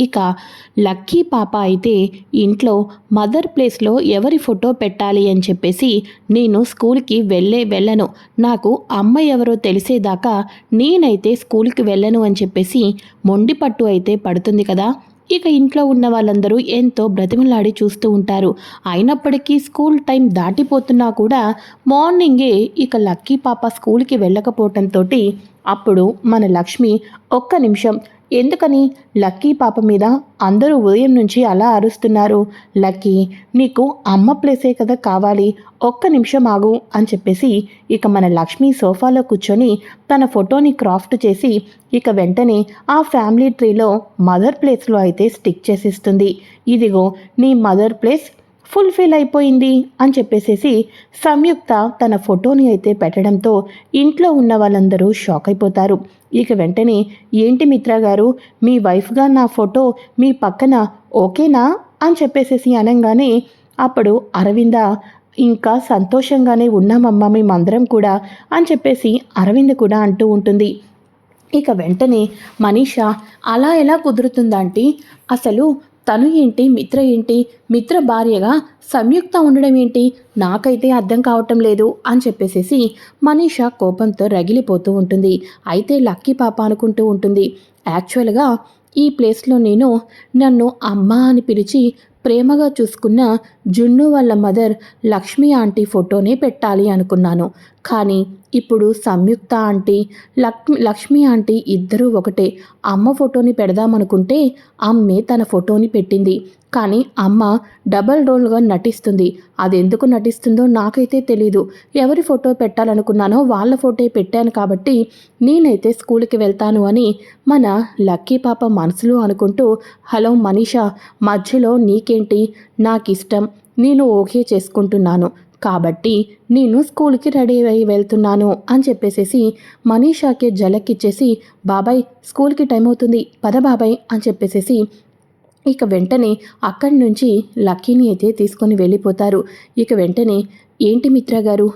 ఇక లక్కీ పాప అయితే ఇంట్లో మదర్ ప్లేస్లో ఎవరి ఫోటో పెట్టాలి అని చెప్పేసి నేను స్కూల్కి వెళ్ళే వెళ్ళను. నాకు అమ్మ ఎవరో తెలిసేదాకా నేనైతే స్కూల్కి వెళ్ళను అని చెప్పేసి మొండి పట్టు అయితే పడుతుంది కదా. ఇక ఇంట్లో ఉన్న వాళ్ళందరూ ఎంతో బ్రతిమలాడి చూస్తూ ఉంటారు. అయినప్పటికీ స్కూల్ టైం దాటిపోతున్నా కూడా మార్నింగే ఇక లక్కీ పాప స్కూల్కి వెళ్ళకపోవటంతో అప్పుడు మన లక్ష్మి ఒక్క నిమిషం ఎందుకని? లక్కీ పాప మీద అందరూ ఉదయం నుంచి అలా అరుస్తున్నారు. లక్కీ నీకు అమ్మ ప్లేసే కదా కావాలి. ఒక్క నిమిషం ఆగు అని చెప్పేసి ఇక మన లక్ష్మి సోఫాలో కూర్చొని తన ఫోటోని క్రాఫ్ట్ చేసి ఇక వెంటనే ఆ ఫ్యామిలీ ట్రీలో మదర్ ప్లేస్లో అయితే స్టిక్ చేసిస్తుంది. ఇదిగో నీ మదర్ ప్లేస్ ఫుల్ఫిల్ అయిపోయింది అని చెప్పేసేసి సంయుక్త తన ఫోటోని అయితే పెట్టడంతో ఇంట్లో ఉన్న వాళ్ళందరూ షాక్ అయిపోతారు. ఇక వెంటనే ఏంటి మిత్ర గారు మీ వైఫ్గా నా ఫోటో మీ పక్కన ఓకేనా? అని చెప్పేసేసి అనగానే అప్పుడు అరవింద ఇంకా సంతోషంగానే ఉన్నామమ్మా మేమందరం కూడా అని చెప్పేసి అరవింద్ కూడా అంటూ ఉంటుంది. ఇక వెంటనే మనీషా అలా ఎలా కుదురుతుందంటే అసలు తను ఏంటి మిత్ర ఏంటి మిత్ర భార్యగా సంయుక్త ఉండడం ఏంటి నాకైతే అర్థం కావటం లేదు అని చెప్పేసేసి మనీష కోపంతో రగిలిపోతూ ఉంటుంది. అయితే లక్కీ పాప అనుకుంటూ ఉంటుంది. యాక్చువల్గా ఈ ప్లేస్లో నేను నన్ను అమ్మ అని పిలిచి ప్రేమగా చూసుకున్న జున్ను వాళ్ళ మదర్ లక్ష్మి ఆంటీ ఫోటోనే పెట్టాలి అనుకున్నాను. కానీ ఇప్పుడు సంయుక్త ఆంటీ లక్ లక్ష్మి ఆంటీ ఇద్దరూ ఒకటే. అమ్మ ఫోటోని పెడదామనుకుంటే అమ్మే తన ఫోటోని పెట్టింది. కానీ అమ్మ డబల్ రోల్గా నటిస్తుంది. అది ఎందుకు నటిస్తుందో నాకైతే తెలీదు. ఎవరి ఫోటో పెట్టాలనుకున్నానో వాళ్ళ ఫోటో పెట్టాను కాబట్టి నేనైతే స్కూల్కి వెళ్తాను అని మన లక్కీ పాప మనసులో అనుకుంటూ హలో మనీషా మధ్యలో నీకేంటి? నాకు ఇష్టం నేను ఓకే చేసుకుంటున్నాను. కాబట్టి నేను స్కూల్కి రెడీ అయ్యి వెళ్తున్నాను అని చెప్పేసేసి మనీషాకి జలక్కిచ్చేసి బాబాయ్ స్కూల్కి టైం అవుతుంది పద బాబాయ్ అని చెప్పేసేసి ఇక వెంటనే అక్కడి నుంచి లక్కీని అయితే తీసుకొని వెళ్ళిపోతారు. ఇక వెంటనే ఏంటి మిత్ర గారు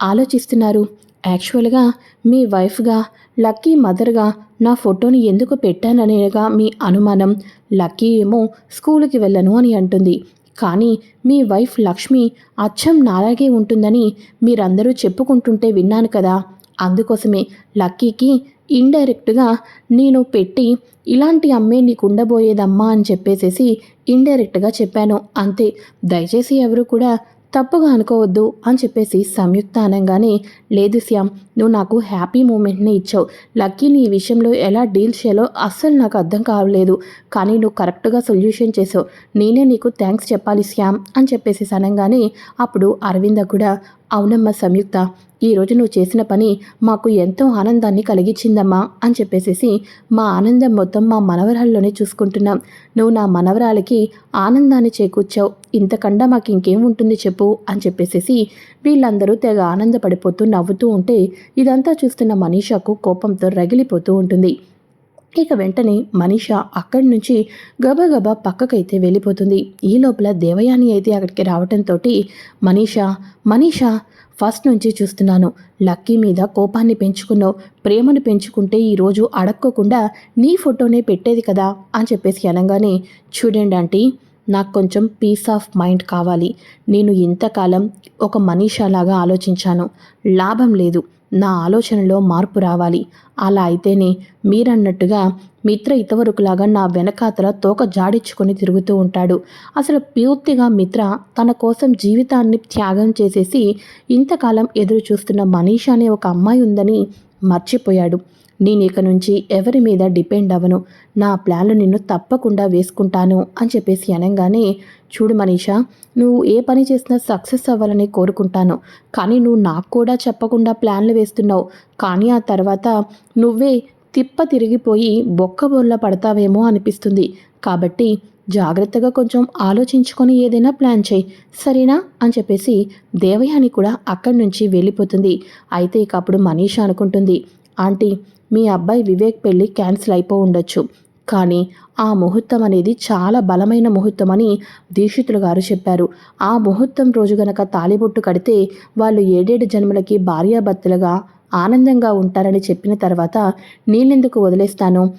ఆలోచిస్తున్నారు? యాక్చువల్గా మీ వైఫ్గా లక్కీ మదర్గా నా ఫోటోని ఎందుకు పెట్టాననేగా మీ అనుమానం. లక్కీ ఏమో స్కూల్కి వెళ్ళను అని అంటుంది. కానీ మీ వైఫ్ లక్ష్మి అచ్చం నాలాగే ఉంటుందని మీరందరూ చెప్పుకుంటుంటే విన్నాను కదా. అందుకోసమే లక్కీకి ఇండైరెక్ట్గా నేను పెట్టి ఇలాంటి అమ్మే నీకు ఉండబోయేదమ్మా అని చెప్పేసేసి ఇండైరెక్ట్గా చెప్పాను. అంతే. దయచేసి ఎవరు కూడా తప్పుగా అనుకోవద్దు అని చెప్పేసి సంయుక్త అనగానే లేదు శ్యామ్ నువ్వు నాకు హ్యాపీ మూమెంట్ని ఇచ్చావు. లక్కీని ఈ విషయంలో ఎలా డీల్ చేయాలో అస్సలు నాకు అర్థం కావలేదు కానీ నువ్వు కరెక్ట్గా సొల్యూషన్ చేసావు. నేనే నీకు థ్యాంక్స్ చెప్పాలి శ్యామ్ అని చెప్పేసి అనగానే అప్పుడు అరవింద కూడా అవునమ్మా సంయుక్త ఈరోజు నువ్వు చేసిన పని మాకు ఎంతో ఆనందాన్ని కలిగించిందమ్మా అని చెప్పేసేసి మా ఆనందం మొత్తం మా మనవరాల్లోనే చూసుకుంటున్నాం. నువ్వు నా మనవరాలకి ఆనందాన్ని చేకూర్చావు. ఇంతకన్నా మాకు ఇంకేం ఉంటుంది చెప్పు అని చెప్పేసేసి వీళ్ళందరూ తెగ ఆనందపడిపోతూ నవ్వుతూ ఉంటే ఇదంతా చూస్తున్న మనీషాకు కోపంతో రగిలిపోతూ ఉంటుంది. ఇక వెంటనే మనీష అక్కడి నుంచి గబగబా పక్కకైతే వెళ్ళిపోతుంది. ఈ లోపల దేవయాని అయితే అక్కడికి రావటంతో మనీషా మనీషా ఫస్ట్ నుంచి చూస్తున్నాను. లక్కీ మీద కోపాన్ని పెంచుకున్నావు. ప్రేమను పెంచుకుంటే ఈరోజు అడక్కోకుండా నీ ఫోటోనే పెట్టేది కదా అని చెప్పేసి అనగానే చూడండి ఆంటీ నాకు కొంచెం పీస్ ఆఫ్ మైండ్ కావాలి. నేను ఇంతకాలం ఒక మనీషాలాగా ఆలోచించాను. లాభం లేదు. నా ఆలోచనలో మార్పు రావాలి. అలా అయితేనే మీరన్నట్టుగా మిత్ర ఇతవరకులాగా నా వెనకాతల తోక జాడించుకొని తిరుగుతూ ఉంటాడు. అసలు పూర్తిగా మిత్ర తన కోసం జీవితాన్ని త్యాగం చేసేసి ఇంతకాలం ఎదురు చూస్తున్న మనీష్ అనే ఒక అమ్మాయి ఉందని మర్చిపోయాడు. నేను ఇక నుంచి ఎవరి మీద డిపెండ్ అవ్వను. నా ప్లాన్లు నిన్ను తప్పకుండా వేసుకుంటాను అని చెప్పేసి అనగానే చూడు మనీషా నువ్వు ఏ పని చేసినా సక్సెస్ అవ్వాలని కోరుకుంటాను. కానీ నువ్వు నాకు కూడా చెప్పకుండా ప్లాన్లు వేస్తున్నావు. కానీ ఆ తర్వాత నువ్వే తిప్ప తిరిగిపోయి బొక్కబొల్ల పడతావేమో అనిపిస్తుంది. కాబట్టి జాగ్రత్తగా కొంచెం ఆలోచించుకొని ఏదైనా ప్లాన్ చేయి. సరేనా? అని చెప్పేసి దేవయాని కూడా అక్కడి నుంచి వెళ్ళిపోతుంది. అయితే ఇక అప్పుడు మనీషా అనుకుంటుంది ఆంటీ మీ అబ్బాయి వివేక్ పెళ్ళి క్యాన్సిల్ అయిపో ఉండొచ్చు. కానీ ఆ ముహూర్తం అనేది చాలా బలమైన ముహూర్తం అని దీక్షితులు గారు చెప్పారు. ఆ ముహూర్తం రోజు గనక తాలిబొట్టు కడితే వాళ్ళు ఏడేడు జన్మలకి భార్యాభర్తలుగా ఆనందంగా ఉంటారని చెప్పిన తర్వాత నేనెందుకు వదిలేస్తాను?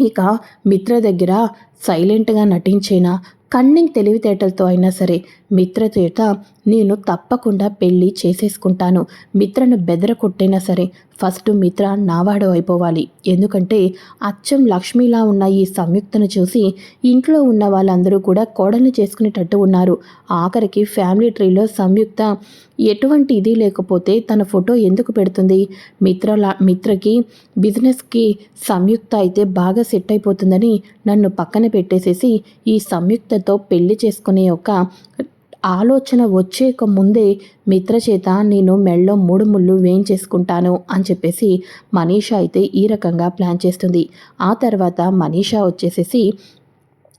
ఇక మిత్ర దగ్గర సైలెంట్గా నటించేనా? కన్నింగ్ తెలివితేటలతో అయినా సరే మిత్ర చేత నేను తప్పకుండా పెళ్ళి చేసేసుకుంటాను. మిత్రను బెదర కొట్టైనా సరే ఫస్ట్ మిత్ర నావాడు అయిపోవాలి. ఎందుకంటే అచ్చం లక్ష్మిలా ఉన్న ఈ సంయుక్తను చూసి ఇంట్లో ఉన్న వాళ్ళందరూ కూడా కోడల్ని చేసుకునేటట్టు ఉన్నారు. ఆఖరికి ఫ్యామిలీ ట్రీలో సంయుక్త ఎటువంటి ఇది లేకపోతే తన ఫోటో ఎందుకు పెడుతుంది? మిత్రలా మిత్రకి బిజినెస్కి సంయుక్త అయితే బాగా సెట్ అయిపోతుందని నన్ను పక్కన పెట్టేసేసి ఈ సంయుక్తతో పెళ్ళి చేసుకునే ఒక ఆలోచన వచ్చేక ముందే మిత్రచేత నేను మెళ్ళో మూడు ముళ్ళు వేయించేసుకుంటాను అని చెప్పేసి మనీషా అయితే ఈ రకంగా ప్లాన్ చేస్తుంది. ఆ తర్వాత మనీషా వచ్చేసేసి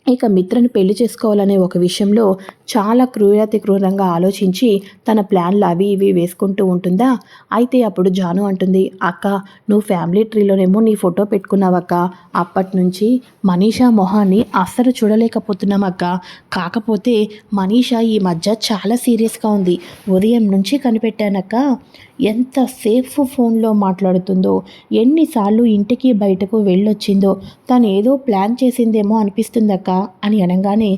ఇక మిత్రను పెళ్ళి చేసుకోవాలనే ఒక విషయంలో చాలా క్రూరతి క్రూరంగా ఆలోచించి తన ప్లాన్లు అవి ఇవి వేసుకుంటూ ఉంటుందా? అయితే అప్పుడు జాను అంటుంది అక్క నువ్వు ఫ్యామిలీ ట్రీలోనేమో నీ ఫోటో పెట్టుకున్నావక్క. అప్పటి నుంచి మనీషా మొహాన్ని అస్సలు చూడలేకపోతున్నాం అక్క. కాకపోతే మనీషా ఈ మధ్య చాలా సీరియస్గా ఉంది. ఉదయం నుంచి కనిపెట్టానక్క. ఎంత సేఫ్ ఫోన్లో మాట్లాడుతుందో ఎన్నిసార్లు ఇంటికి బయటకు వెళ్ళొచ్చిందో తను ఏదో ప్లాన్ చేసిందేమో అనిపిస్తుందక్క. అని అనగానే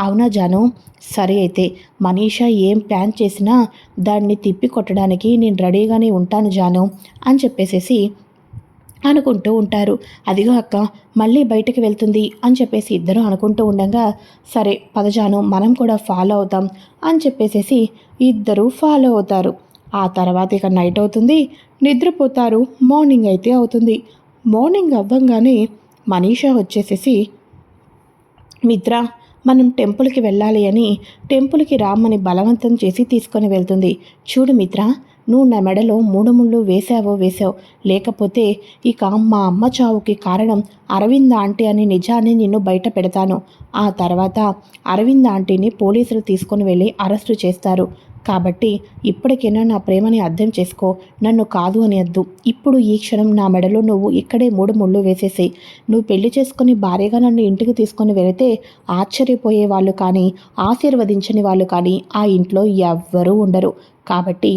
అవునా జాను? సరే అయితే మనీషా ఏం ప్లాన్ చేసినా దాన్ని తిప్పి కొట్టడానికి నేను రెడీగానే ఉంటాను జాను అని చెప్పేసేసి అనుకుంటూ ఉంటారు. అదిగో అక్క మళ్ళీ బయటకు వెళ్తుంది అని చెప్పేసి ఇద్దరు అనుకుంటూ ఉండగా సరే పదజాను మనం కూడా ఫాలో అవుతాం అని చెప్పేసేసి ఇద్దరు ఫాలో అవుతారు. ఆ తర్వాత ఇక నైట్ అవుతుంది నిద్రపోతారు మార్నింగ్ అయితే అవుతుంది. మార్నింగ్ అవ్వంగానే మనీషా వచ్చేసేసి మిత్ర మనం టెంపుల్కి వెళ్ళాలి అని టెంపుల్కి రామ్మని బలవంతం చేసి తీసుకొని వెళ్తుంది. చూడు మిత్ర నువ్వు నా మెడలో మూడు ముళ్ళు వేసావో వేసావు. లేకపోతే ఇక మా అమ్మ చావుకి కారణం అరవింద్ ఆంటీ అని నిజాన్ని నిన్ను బయట పెడతాను. ఆ తర్వాత అరవింద్ ఆంటీని పోలీసులు తీసుకొని వెళ్ళి అరెస్టు చేస్తారు. కాబట్టి ఇప్పటికైనా నా ప్రేమని అర్థం చేసుకో. నన్ను కాదు అని అద్దు ఇప్పుడు ఈ క్షణం నా మెడలో నువ్వు ఇక్కడే మూడు ముళ్ళు వేసేసి నువ్వు పెళ్ళి చేసుకుని భార్యగా నన్ను ఇంటికి తీసుకొని వెళితే ఆశ్చర్యపోయే వాళ్ళు కానీ ఆశీర్వదించని వాళ్ళు కానీ ఆ ఇంట్లో ఎవ్వరూ ఉండరు. కాబట్టి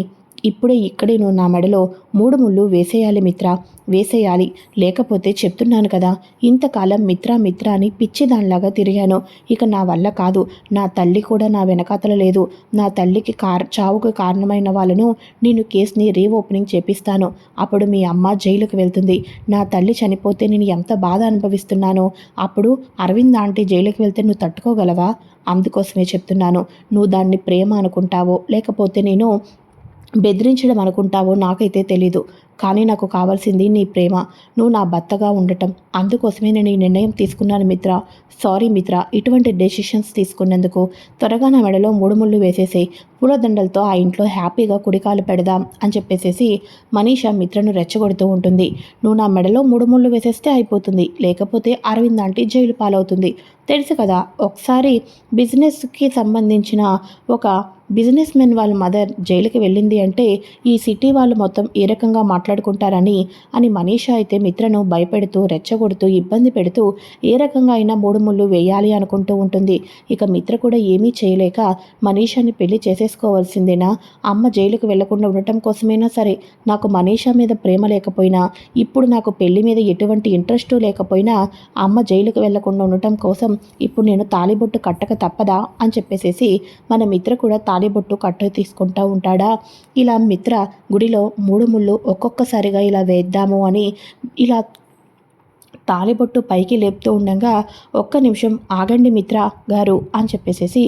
ఇప్పుడే ఇక్కడే నువ్వు నా మెడలో మూడు ముళ్ళు వేసేయాలి మిత్ర వేసేయాలి. లేకపోతే చెప్తున్నాను కదా ఇంతకాలం మిత్ర మిత్ర అని పిచ్చిదానిలాగా తిరిగాను. ఇక నా వల్ల కాదు. నా తల్లి కూడా నా వెనకాతల లేదు. నా తల్లికి కార్ చావుకు కారణమైన వాళ్ళను నేను కేసుని రీఓపెనింగ్ చేపిస్తాను. అప్పుడు మీ అమ్మ జైలుకు వెళ్తుంది. నా తల్లి చనిపోతే నేను ఎంత బాధ అనుభవిస్తున్నానో అప్పుడు అరవింద్ ఆంటీ జైలుకి వెళ్తే నువ్వు తట్టుకోగలవా? అందుకోసమే చెప్తున్నాను. నువ్వు దాన్ని ప్రేమ అనుకుంటావో లేకపోతే నేను బెదిరించడం అనుకుంటావో నాకైతే తెలీదు. కానీ నాకు కావాల్సింది నీ ప్రేమ. నువ్వు నా భర్తగా ఉండటం. అందుకోసమే నేను ఈ నిర్ణయం తీసుకున్నాను మిత్ర. సారీ మిత్ర ఇటువంటి డెసిషన్స్ తీసుకున్నందుకు త్వరగా నా మెడలో మూడు ముళ్ళు వేసేసి పూలదండలతో ఆ ఇంట్లో హ్యాపీగా కుడికాలు పెడదాం అని చెప్పేసేసి మనీషా మిత్రను రెచ్చగొడుతూ ఉంటుంది. నువ్వు నా మెడలో మూడు ముళ్ళు వేసేస్తే అయిపోతుంది. లేకపోతే అరవింద్ ఆంటీ జైలు పాలవుతుంది. తెలుసు కదా ఒకసారి బిజినెస్కి సంబంధించిన ఒక బిజినెస్ మెన్ వాళ్ళ మదర్ జైలుకి వెళ్ళింది అంటే ఈ సిటీ వాళ్ళు మొత్తం ఏ రకంగా మాట్లాడుకుంటారని అని మనీషా అయితే మిత్రను భయపెడుతూ రెచ్చగొడుతూ ఇబ్బంది పెడుతూ ఏ రకంగా అయినా మూడు ముళ్ళు వేయాలి అనుకుంటూ ఉంటుంది. ఇక మిత్ర కూడా ఏమీ చేయలేక మనీషాని పెళ్ళి చేసేసుకోవాల్సిందేనా? అమ్మ జైలుకు వెళ్ళకుండా ఉండటం కోసమైనా సరే? నాకు మనీషా మీద ప్రేమ లేకపోయినా ఇప్పుడు నాకు పెళ్ళి మీద ఎటువంటి ఇంట్రెస్ట్ లేకపోయినా అమ్మ జైలుకు వెళ్ళకుండా ఉండటం కోసం ఇప్పుడు నేను తాలిబొట్టు కట్టక తప్పదా? అని చెప్పేసేసి మన మిత్ర కూడా తాలిబొట్టు కట్ట తీసుకుంటా ఉంటాడా? ఇలా మిత్ర గుడిలో మూడు ముళ్ళు ఒక్కొక్క ఒక్కసారిగా ఇలా వేద్దాము అని ఇలా తాలిబొట్టు పైకి లేపుతూ ఉండగా ఒక్క నిమిషం ఆగండి మిత్ర గారు అని చెప్పేసేసి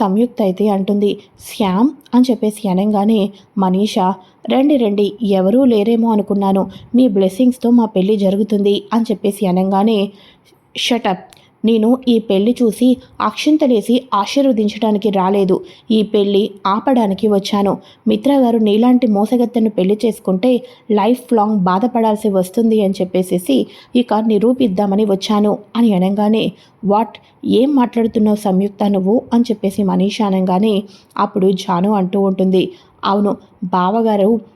సంయుక్త అయితే అంటుంది. శ్యామ్ అని చెప్పేసి అనగానే మనీషా రండి రండి ఎవరూ లేరేమో అనుకున్నాను. మీ బ్లెస్సింగ్స్తో మా పెళ్ళి జరుగుతుంది అని చెప్పేసి అనగానే షటప్ నేను ఈ పెళ్ళి చూసి అక్షింతలేసి ఆశీర్వదించడానికి రాలేదు. ఈ పెళ్ళి ఆపడానికి వచ్చాను. మిత్ర గారు నీలాంటి మోసగత్తెను పెళ్ళి చేసుకుంటే లైఫ్ లాంగ్ బాధపడాల్సి వస్తుంది అని చెప్పేసేసి ఇక నిరూపిద్దామని వచ్చాను అని అనగానే వాట్? ఏం మాట్లాడుతున్నావు సంయుక్త నువ్వు? అని చెప్పేసి మనీష్ అనగానే అప్పుడు జాను అంటూ ఉంటుంది. అవును బావగారు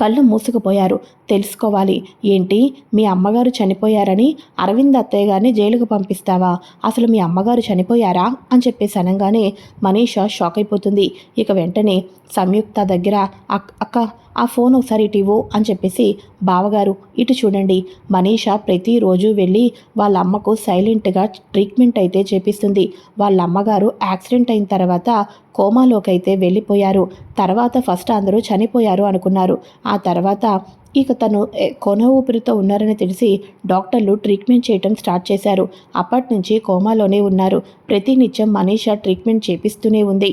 కళ్ళు మూసుకుపోయారు. తెలుసుకోవాలి. ఏంటి? మీ అమ్మగారు చనిపోయారని అరవింద్ అత్తయ్య గారిని జైలుకు పంపిస్తావా? అసలు మీ అమ్మగారు చనిపోయారా? అని చెప్పేసి అనగానే మనీషా షాక్ అయిపోతుంది. ఇక వెంటనే సంయుక్త దగ్గర అక్క ఆ ఫోన్ ఒకసారి ఇటు ఇవ్వు అని చెప్పేసి బావగారు ఇటు చూడండి. మనీషా ప్రతిరోజు వెళ్ళి వాళ్ళ అమ్మకు సైలెంట్గా ట్రీట్మెంట్ అయితే చేపిస్తుంది. వాళ్ళ అమ్మగారు యాక్సిడెంట్ అయిన తర్వాత కోమాలోకైతే వెళ్ళిపోయారు. తర్వాత ఫస్ట్ అందరూ చనిపోయారు అనుకున్నారు. ఆ తర్వాత ఇక తను కొన ఊపిరితో ఉన్నారని తెలిసి డాక్టర్లు ట్రీట్మెంట్ చేయటం స్టార్ట్ చేశారు. అప్పటి నుంచి కోమాలోనే ఉన్నారు. ప్రతినిత్యం మనీషా ట్రీట్మెంట్ చేపిస్తూనే ఉంది.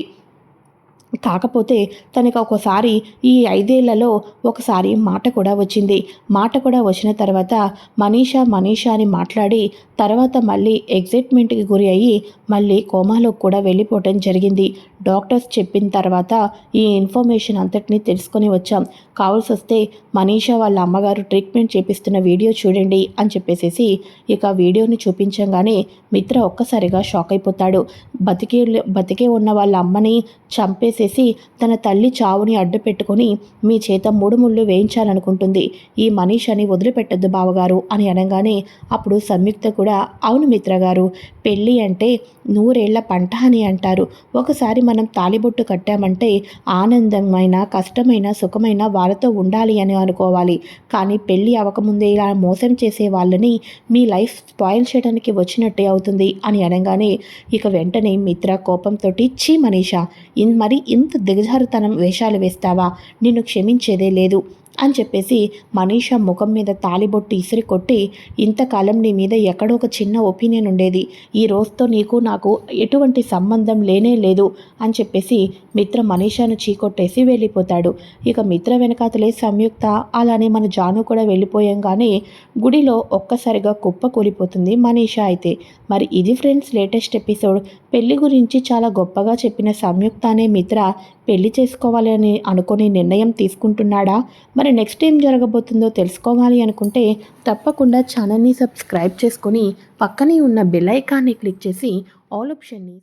కాకపోతే తనకు ఒకసారి ఈ ఐదేళ్ళలో ఒకసారి మాట కూడా వచ్చింది. మాట కూడా వచ్చిన తర్వాత మనీషా మనీషా అని మాట్లాడి తర్వాత మళ్ళీ ఎగ్జైట్మెంట్కి గురి అయ్యి మళ్ళీ కోమాలోకి కూడా వెళ్ళిపోవటం జరిగింది. డాక్టర్స్ చెప్పిన తర్వాత ఈ ఇన్ఫర్మేషన్ అంతటినీ తెలుసుకొని వచ్చాం. కావాల్సి వస్తే మనీషా వాళ్ళ అమ్మగారు ట్రీట్మెంట్ చేపిస్తున్న వీడియో చూడండి అని చెప్పేసేసి ఇక వీడియోని చూపించగానే మిత్ర ఒక్కసారిగా షాక్ అయిపోతాడు. బతికే బతికే ఉన్న వాళ్ళ అమ్మని చంపేసి చేసేసి తన తల్లి చావుని అడ్డపెట్టుకొని మీ చేత మూడు ముళ్ళు వేయించాలనుకుంటుంది. ఈ మనీషని వదిలిపెట్టద్దు బావగారు అని అనగానే అప్పుడు సంయుక్త కూడా అవును మిత్ర గారు పెళ్ళి అంటే నూరేళ్ళ పంట అని అంటారు. ఒకసారి మనం తాలిబొట్టు కట్టామంటే ఆనందమైన కష్టమైన సుఖమైన వాళ్ళతో ఉండాలి అని అనుకోవాలి. కానీ పెళ్ళి అవ్వకముందే ఇలా మోసం చేసే వాళ్ళని మీ లైఫ్ స్పాయిల్ చేయడానికి వచ్చినట్టే అవుతుంది అని అనగానే ఇక వెంటనే మిత్ర కోపంతో చీ మనీషా ఇన్ మరి ఇంత దిగజారుతనం వేషాలు వేస్తావా? నిన్ను క్షమించేదే లేదు. అని చెప్పేసి మనీషా ముఖం మీద తాలిబొట్టు ఇసిరి కొట్టి ఇంతకాలం నీ మీద ఎక్కడో ఒక చిన్న ఒపీనియన్ ఉండేది. ఈ రోజుతో నీకు నాకు ఎటువంటి సంబంధం లేనే లేదు అని చెప్పేసి మిత్ర మనీషాను చీకొట్టేసి వెళ్ళిపోతాడు. ఇక మిత్ర వెనకాతలే సంయుక్త అలానే మన జాను కూడా వెళ్ళిపోయాంగానే గుడిలో ఒక్కసారిగా కుప్ప కూలిపోతుంది మనీషా అయితే. మరి ఇది ఫ్రెండ్స్ లేటెస్ట్ ఎపిసోడ్. పెళ్ళి గురించి చాలా గొప్పగా చెప్పిన సంయుక్త అనే మిత్ర పెళ్ళి చేసుకోవాలి అని అనుకుని నిర్ణయం తీసుకుంటున్నాడా? మరి నెక్స్ట్ ఏం జరగబోతుందో తెలుసుకోవాలి అనుకుంటే తప్పకుండా ఛానల్ని సబ్స్క్రైబ్ చేసుకొని పక్కనే ఉన్న బెల్ ఐకాన్ని క్లిక్ చేసి ఆల్ ఆప్షన్ని